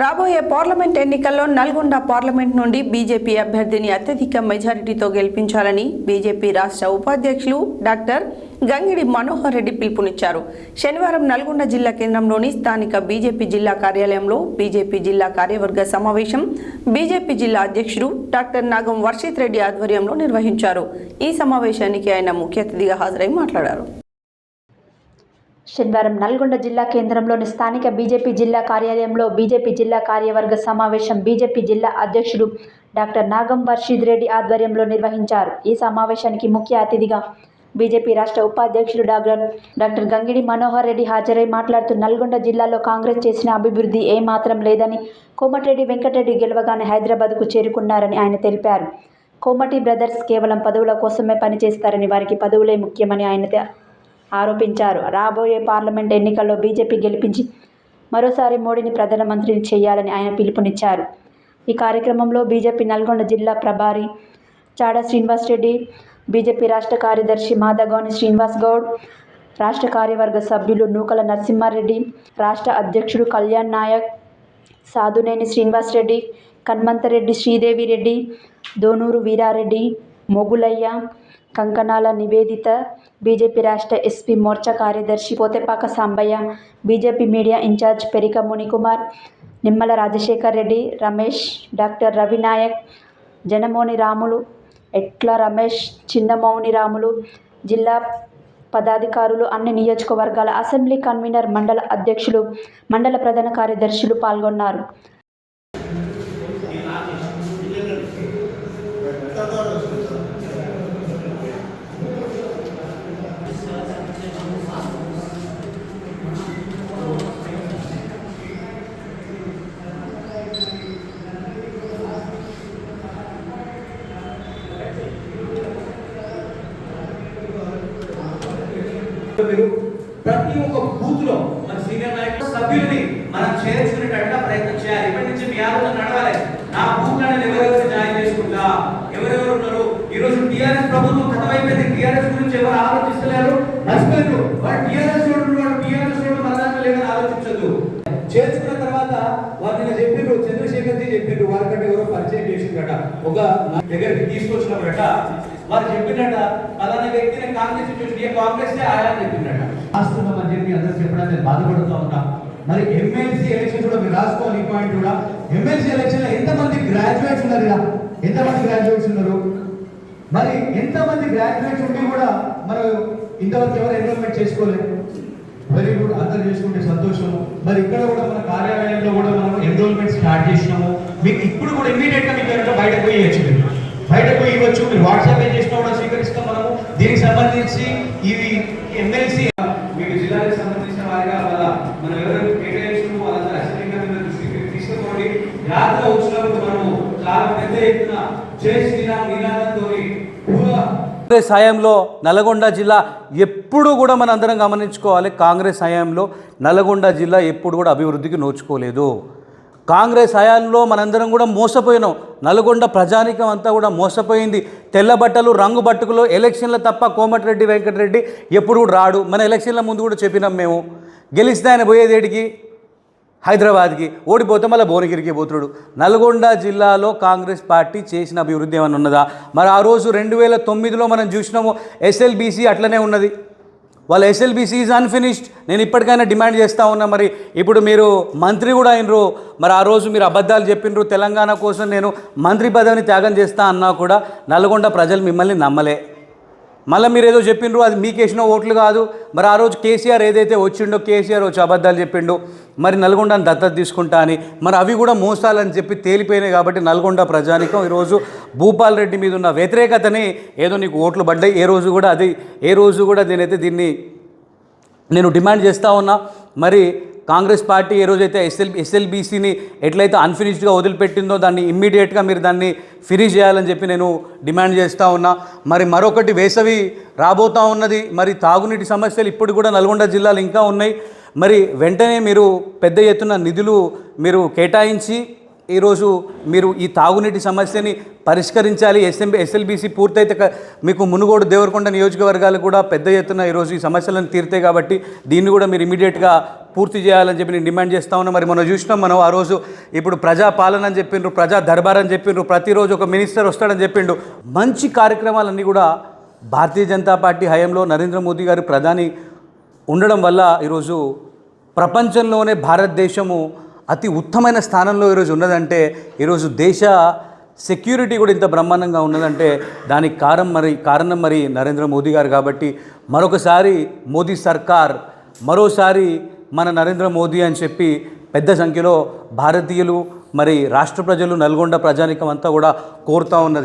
రాబోయే పార్లమెంట్ ఎన్నికల్లో నల్గొండ పార్లమెంట్ నుండి బీజేపీ అభ్యర్థిని అత్యధిక మెజారిటీతో గెలిపించాలని బీజేపీ రాష్ట్ర ఉపాధ్యక్షులు డాక్టర్ గంగిడి మనోహర్ రెడ్డి పిలుపునిచ్చారు. శనివారం నల్గొండ జిల్లా కేంద్రంలోని స్థానిక బీజేపీ జిల్లా కార్యాలయంలో బీజేపీ జిల్లా కార్యవర్గ సమావేశం బీజేపీ జిల్లా అధ్యక్షుడు డాక్టర్ నాగం వర్షిత్ రెడ్డి ఆధ్వర్యంలో నిర్వహించారు. ఈ సమావేశానికి ఆయన ముఖ్య అతిథిగా హాజరై మాట్లాడారు. శనివారం నల్గొండ జిల్లా కేంద్రంలోని స్థానిక బీజేపీ జిల్లా కార్యాలయంలో బీజేపీ జిల్లా కార్యవర్గ సమావేశం బీజేపీ జిల్లా అధ్యక్షుడు డాక్టర్ నాగం వర్షిద్ రెడ్డి ఆధ్వర్యంలో నిర్వహించారు. ఈ సమావేశానికి ముఖ్య అతిథిగా బీజేపీ రాష్ట్ర ఉపాధ్యక్షుడు డాక్టర్ డాక్టర్ గంగిడి మనోహర్ రెడ్డి హాజరై మాట్లాడుతూ నల్గొండ జిల్లాలో కాంగ్రెస్ చేసిన అభివృద్ధి ఏమాత్రం లేదని కోమటిరెడ్డి వెంకటరెడ్డి గెలవగానే హైదరాబాద్కు చేరుకున్నారని ఆయన తెలిపారు. కోమటి బ్రదర్స్ కేవలం పదవుల కోసమే పనిచేస్తారని వారికి పదవులే ముఖ్యమని ఆయన ఆరోపించారు. రాబోయే పార్లమెంట్ ఎన్నికల్లో బీజేపీ గెలిపించి మరోసారి మోడీని ప్రధానమంత్రిని చేయాలని ఆయన పిలుపునిచ్చారు. ఈ కార్యక్రమంలో బీజేపీ నల్గొండ జిల్లా ప్రభారి చాడ శ్రీనివాస్ రెడ్డి బీజేపీ రాష్ట్ర కార్యదర్శి మాధగౌని శ్రీనివాస్ గౌడ్ రాష్ట్ర కార్యవర్గ సభ్యులు నూకల నరసింహారెడ్డి రాష్ట్ర అధ్యక్షుడు కళ్యాణ్ నాయక్ సాధునేని శ్రీనివాస్ రెడ్డి కన్మంతరెడ్డి శ్రీదేవి రెడ్డి దోనూరు వీరారెడ్డి మొగులయ్య కంకణాల నివేదిత బీజేపీ రాష్ట్ర ఎస్పీ మోర్చా కార్యదర్శి Pothepaka Sambaiah BJP media in charge Perika Munikumar Nimmala Rajasekhar Reddy Ramesh doctor Ravinayak Janamoni Ramulu Etla Ramesh Chinnamouni Ramulu జిల్లా పదాధికారులు అన్ని నియోజకవర్గాల అసెంబ్లీ కన్వీనర్ మండల అధ్యక్షులు మండల ప్రధాన కార్యదర్శులు పాల్గొన్నారు. మీరు ప్రతి ఒక్క బూత్లో మన సీనియర్ నాయకులు సభ్యుల్ని మనం చేర్చుకునేటట్టుగా ప్రయత్నం చేయాలి. ఇప్పటి నుంచి మీ ఆలోచన నడవాలి. నా బూత్లో ఎవరెవరు జాయిన్ చేసుకుంటా? ఎవరెవరు ఉన్నారు? ఈ రోజు టిఆర్ఎస్ ప్రభుత్వం కథమైపోయింది. టిఆర్ఎస్ గురించి ఎవరు ఆలోచిస్తలేరు? మర్చిపోయారు వాడు టిఆర్ఎస్ వాడు వాడు టిఆర్ఎస్ వాడు మన దాంట్లో లేదని ఆలోచించద్దు. చేర్చుకున్న తర్వాత వారు నిన్న చెప్పిండ్రు చంద్రశేఖర్ జీ చెప్పిండ్రు వారికంటే ఎవరో పరిచయం చేసిండట ఒక దగ్గరికి తీసుకొచ్చినప్పుడట వారు చెప్పినట అలానే వ్యక్తి నేను కాంగ్రెస్ నుంచి వచ్చి, ఏ కాంగ్రెస్ ఆయా అని రాస్తున్నామని చెప్పి అందరూ చెప్పడానికి నేను బాధపడుతూ ఉన్నా మరి ఎమ్మెల్సీ ఎలక్షన్ కూడా మీరు రాసుకోవాలి ఈ పాయింట్ కూడా. ఎమ్మెల్సీ ఎలక్షన్లో ఎంతమంది గ్రాడ్యుయేట్స్ ఉన్నారు ఇలా? ఎంతమంది గ్రాడ్యుయేట్స్ ఉన్నారు? మరి ఎంతమంది గ్రాడ్యుయేట్స్ ఉండి కూడా మనం ఇంతవరకు ఎవరు ఎన్రోల్మెంట్ చేసుకోలేదు వెరీ గుడ్ అందరు చేసుకుంటే సంతోషము మరి ఇక్కడ కూడా మన కార్యాలయంలో కూడా మనం ఎన్రోల్మెంట్ స్టార్ట్ చేసినాము. మీకు ఇప్పుడు కూడా ఇమీడియట్గా మీకు బయట బయటకు పోయి ఇవ్వచ్చు మీరు. బయటకు పోయి ఇవ్వచ్చు. మీరు వాట్సాప్ ఏ చేసినా కూడా స్వీకరిస్తాం మనము. దీనికి సంబంధించి ఇవి ఎమ్మెల్సీ మీకు జిల్లాకి సంబంధించిన వారిగా వాళ్ళ మనం ఎవరైనా కేటాయించడం వాళ్ళందరూ అసెంబ్లీ మీద దృష్టికి తీసుకోండి. యాత్ర వచ్చినప్పుడు మనము చాలా పెద్ద ఎత్తున జై శ్రీరామ్ నినాదంతో కాంగ్రెస్ హయాంలో నల్గొండ జిల్లా ఎప్పుడు కూడా మనం అందరం గమనించుకోవాలి. కాంగ్రెస్ హయాంలో నల్గొండ జిల్లా ఎప్పుడు కూడా అభివృద్ధికి నోచుకోలేదు. కాంగ్రెస్ హయాంలో మనందరం కూడా మోసపోయినాం. నల్గొండ ప్రజానికం అంతా కూడా మోసపోయింది. తెల్ల బట్టలు రంగు బట్టుకులు ఎలక్షన్ల తప్ప కోమటిరెడ్డి వెంకటరెడ్డి ఎప్పుడు కూడా రాడు. మన ఎలక్షన్ల ముందు కూడా చెప్పినాం మేము. గెలిస్తే ఆయన పోయేదేటికి హైదరాబాద్కి. ఓడిపోతే మళ్ళీ భువనగిరికి పోతుడు నల్గొండ జిల్లాలో కాంగ్రెస్ పార్టీ చేసిన అభివృద్ధి ఏమైనా ఉన్నదా? మరి ఆ రోజు రెండు వేల తొమ్మిదిలో మనం చూసినాము ఎస్ఎల్బీసీ అట్లనే ఉన్నది. వాళ్ళ ఎస్ఎల్బీసీ ఈజ్ అన్ఫినిష్డ్ నేను ఇప్పటికైనా డిమాండ్ చేస్తూ ఉన్నా మరి. ఇప్పుడు మీరు మంత్రి కూడా అయినరు. మరి ఆ రోజు మీరు అబద్ధాలు చెప్పినరు. తెలంగాణ కోసం నేను మంత్రి పదవిని త్యాగం చేస్తా అన్నా కూడా నల్గొండ ప్రజలు మిమ్మల్ని నమ్మలే. మళ్ళీ మీరు ఏదో చెప్పిండ్రు అది మీకేసిన ఓట్లు కాదు. మరి ఆ రోజు కేసీఆర్ ఏదైతే వచ్చిండో కేసీఆర్ వచ్చి అబద్ధాలు చెప్పిండు. మరి నల్గొండని దత్తత తీసుకుంటా అని. మరి అవి కూడా మోసాలని చెప్పి తేలిపోయినాయి కాబట్టి నల్గొండ ప్రజానికం ఈరోజు భూపాల్ రెడ్డి మీద ఉన్న వ్యతిరేకతని ఏదో నీకు ఓట్లు పడ్డాయి. ఏ రోజు కూడా అది ఏ రోజు కూడా నేనైతే దీన్ని నేను డిమాండ్ చేస్తూ ఉన్నా. మరి కాంగ్రెస్ పార్టీ ఏ రోజైతే ఎస్ఎల్ ఎస్ఎల్బీసీని ఎట్లయితే అన్ఫినిష్డ్గా వదిలిపెట్టిందో దాన్ని ఇమ్మీడియట్గా మీరు దాన్ని ఫినిష్ చేయాలని చెప్పి నేను డిమాండ్ చేస్తూ ఉన్నా. మరి మరొకటి వేసవి రాబోతూ ఉన్నది. మరి తాగునీటి సమస్యలు ఇప్పుడు కూడా నల్గొండ జిల్లాలో ఇంకా ఉన్నాయి. మరి వెంటనే మీరు పెద్ద ఎత్తున నిధులు మీరు కేటాయించి ఈరోజు మీరు ఈ తాగునీటి సమస్యని పరిష్కరించాలి. ఎస్ఎంబి ఎస్ఎల్బీసీ పూర్తయితే మీకు మునుగోడు దేవరకొండ నియోజకవర్గాలు కూడా పెద్ద ఎత్తున ఈరోజు ఈ సమస్యలను తీరుతాయి కాబట్టి దీన్ని కూడా మీరు ఇమీడియట్గా పూర్తి చేయాలని చెప్పి నేను డిమాండ్ చేస్తా ఉన్నా. మరి మనం చూసినాం మనం ఆ రోజు ఇప్పుడు ప్రజా పాలన అని చెప్పిండ్రు ప్రజా దర్బార్ అని చెప్పిండ్రు ప్రతిరోజు ఒక మినిస్టర్ వస్తాడని చెప్పిండు. మంచి కార్యక్రమాలన్నీ కూడా భారతీయ జనతా పార్టీ హయాంలో నరేంద్ర మోదీ గారు ప్రధాని ఉండడం వల్ల ఈరోజు ప్రపంచంలోనే భారతదేశము అతి ఉత్తమైన స్థానంలో ఈరోజు ఉన్నదంటే ఈరోజు దేశ సెక్యూరిటీ కూడా ఇంత బ్రహ్మాండంగా ఉన్నదంటే దానికి కారణం మరి కారణం మరి నరేంద్ర మోదీ గారు కాబట్టి మరొకసారి మోదీ సర్కార్ మరోసారి మన నరేంద్ర మోదీ అని చెప్పి పెద్ద సంఖ్యలో భారతీయులు మరి రాష్ట్ర ప్రజలు నల్గొండ ప్రజానికం అంతా కూడా కోరుతా ఉన్నది.